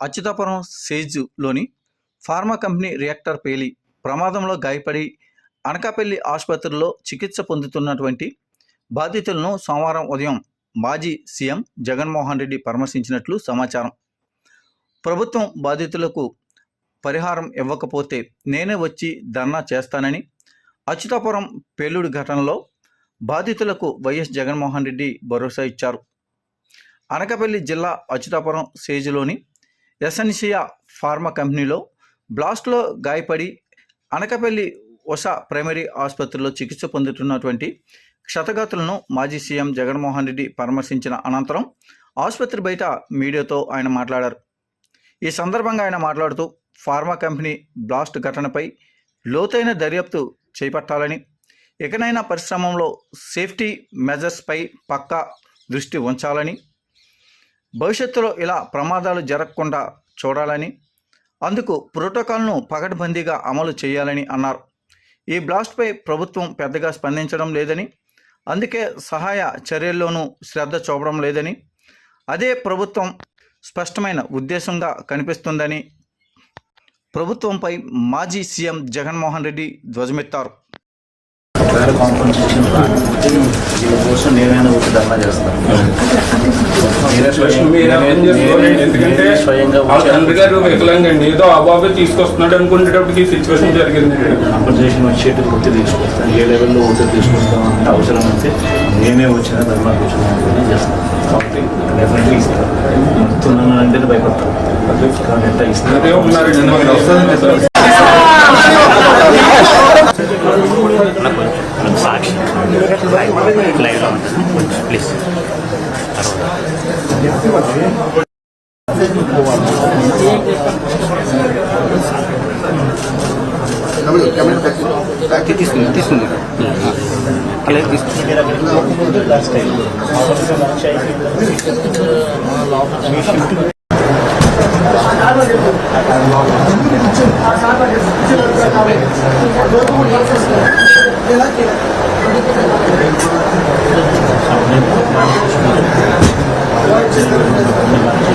అచ్యుతాపురం సేజ్లోని pharma company reactor పేలి ప్రమాదంలో గాయపడి అనకాపల్లి ఆసుపత్రిలో చికిత్స పొందుతున్నటువంటి బాధితులను సోమవారం ఉదయం మాజీ సీఎం జగన్మోహన్ రెడ్డి పరామర్శించినట్లు సమాచారం. ప్రభుత్వం బాధితులకు పరిహారం ఇవ్వకపోతే నేనే వచ్చి ధర్నా చేస్తానని అచ్యుతాపురం పేలుడు ఘటనలో బాధితులకు వైఎస్ జగన్మోహన్ రెడ్డి భరోసా ఇచ్చారు. అనకాపల్లి జిల్లా అచ్యుతాపురం సేజ్లోని ఎసెన్షియా ఫార్మా కంపెనీలో బ్లాస్ట్లో గాయపడి అనకపల్లి ఉషా ప్రైమరీ ఆసుపత్రిలో చికిత్స పొందుతున్నటువంటి క్షతగాతులను మాజీ సీఎం జగన్మోహన్ రెడ్డి పరామర్శించిన అనంతరం ఆసుపత్రి బయట మీడియాతో ఆయన మాట్లాడారు. ఈ సందర్భంగా ఆయన మాట్లాడుతూ ఫార్మా కంపెనీ బ్లాస్ట్ ఘటనపై లోతైన దర్యాప్తు చేపట్టాలని ఇకనైనా పరిశ్రమలో సేఫ్టీ మెజర్స్పై పక్కా దృష్టి ఉంచాలని భవిష్యత్తులో ఇలా ప్రమాదాలు జరగకుండా చూడాలని అందుకు ప్రోటోకాల్ను పకడ్బందీగా అమలు చేయాలని అన్నారు. ఈ బ్లాస్ట్పై ప్రభుత్వం పెద్దగా స్పందించడం లేదని అందుకే సహాయ చర్యల్లోనూ శ్రద్ధ చూపడం లేదని అదే ప్రభుత్వం స్పష్టమైన ఉద్దేశంగా కనిపిస్తుందని ప్రభుత్వంపై మాజీ సీఎం జగన్మోహన్ రెడ్డి ధ్వజమెత్తారు. వేరే కాంపన్సేషన్ రాకపోతే నేనైనా ధర్నా చేస్తాను నేనే స్వయం- మీరు అర్థం నేనే- చేసుకోవాలి. నేనే- ఎందుకంటే వాళ్ళ తండ్రి గారు వికలాంగండి ఏదో అబాబే తీసుకొస్తున్నాడు అనుకునేటప్పటికి ఈ సిచ్యువేషన్ జరిగింది. కాంపన్సేషన్ వచ్చేటి ఒత్తి తీసుకొస్తాను. ఏ లెవెల్లో ఒత్తి తీసుకొస్తాం అంటే అవసరం అయితే నేనే వచ్చిన ధర్నా కూర్చున్నాను. చేస్తాను. కాబట్టి డెఫినెట్లీ ఇస్తాను వస్తున్నాను అంటే భయపడతాను కాబట్టి లైవ్లో ఉంటుంది ప్లీజ్ తీసుకుంది తీసుకుంది అలాగే తీసుకుంది